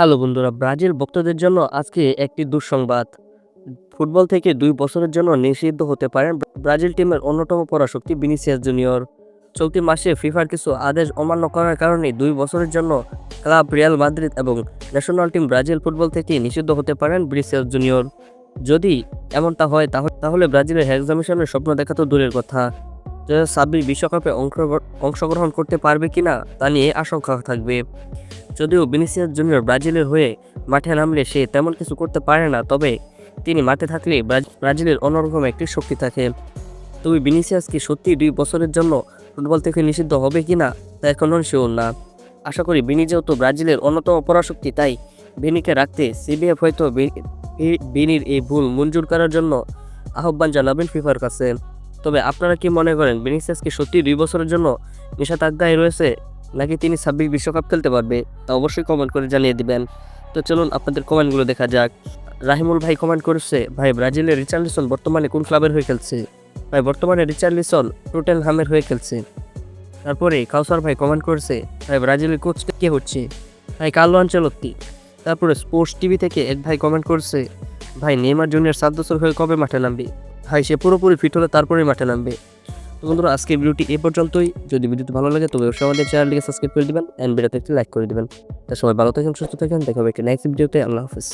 Hello বন্ধুরা, Brazil ভক্তদের জন্য আজকে একটি দুঃসংবাদ। ফুটবল থেকে দুই বছরের জন্য নিষিদ্ধ হতে পারেন ব্রাজিল টিমের অন্যতম পরাশক্তি বিনিসিয়াস জুনিয়র। চলতি মাসে ফিফার কিছু আদেশ অমান্য করার কারণে দুই বছরের জন্য ক্লাব রিয়াল মাদ্রিদ এবং ন্যাশনাল টিম ব্রাজিল ফুটবল থেকে নিষিদ্ধ হতে পারেন বিনিসিয়াস জুনিয়র। যদি এমনটা হয় তাহলে ব্রাজিলের এক্সামিশনের স্বপ্ন দেখা তো দূরের কথা। দু বিশ্বকাপে অংশগ্র- অংশগ্রহণ করতে পারবে কিনা তা নিয়ে আশঙ্কা থাকবে। যদিও বিনিসিয়াস জুনিয়র ব্রাজিলের হয়ে মাঠে নামলে সে তেমন কিছু করতে পারে না, তবে তিনি মাঠে থাকলে ব্রাজ- ব্রাজিলের অন্যরকম একটি শক্তি থাকে। তবে বিনিসিয়াস কি সত্যি দুই বছরের জন্য ফুটবল থেকে নিষিদ্ধ হবে কি না তা এখনও শিওর না। আশা করি বিনি যেহেতু ব্রাজিলের অন্যতম পরাশক্তি, তাই বিনিকে রাখতে সিবিএফ হয়তো বিনির এই ভুল মঞ্জুর করার জন্য আহ্বান জানাবেন ফিফার কাছে। তবে আপনারা কি মনে করেন বিনিসিয়াস কি সত্যি দুই বছরের জন্য নিষেধাজ্ঞায় রয়েছে, নাকি তিনি ছাব্বিশ বিশ্বকাপ খেলতে পারবে? তা অবশ্যই কমেন্ট করে জানিয়ে দিবেন। তো চলুন আপনাদের কমেন্টগুলো দেখা যাক। রাহিমুল ভাই কমেন্ট করেছে, ভাই, ব্রাজিলের রিচার্লিসন বর্তমানে কোন ক্লাবের হয়ে খেলছে? ভাই, বর্তমানে রিচার্লিসন টোটেল হামের হয়ে খেলছে। তারপরে কাউসার ভাই কমেন্ট করেছে, ভাই, ব্রাজিলের কোচ কে হচ্ছে? ভাই, কার্লো আঞ্চলত্তি তারপরে স্পোর্টস টিভি থেকে এক ভাই কমেন্ট করছে, ভাই নেমার জুনিয়র সাত বছর হয়ে কবে মাঠে নামবে? ভাই সে পুরোপুরি ফিট হলে তারপরেই মাঠে নামবে। তো বন্ধুরা, আজকের ভিডিওটি এ পর্যন্তই। যদি ভিডিওটি ভালো লাগে, তবে অবশ্যই আমাদের চ্যানেলটিকে সাবস্ক্রাইব করে দেবেন অ্যান্ড ভিডিওতে একটি লাইক করে দেবেন। তার সময় ভালো থাকেন, সুস্থ থাকেন। দেখা হবে একটি নেক্সট ভিডিওতে। আল্লাহ হাফিজ।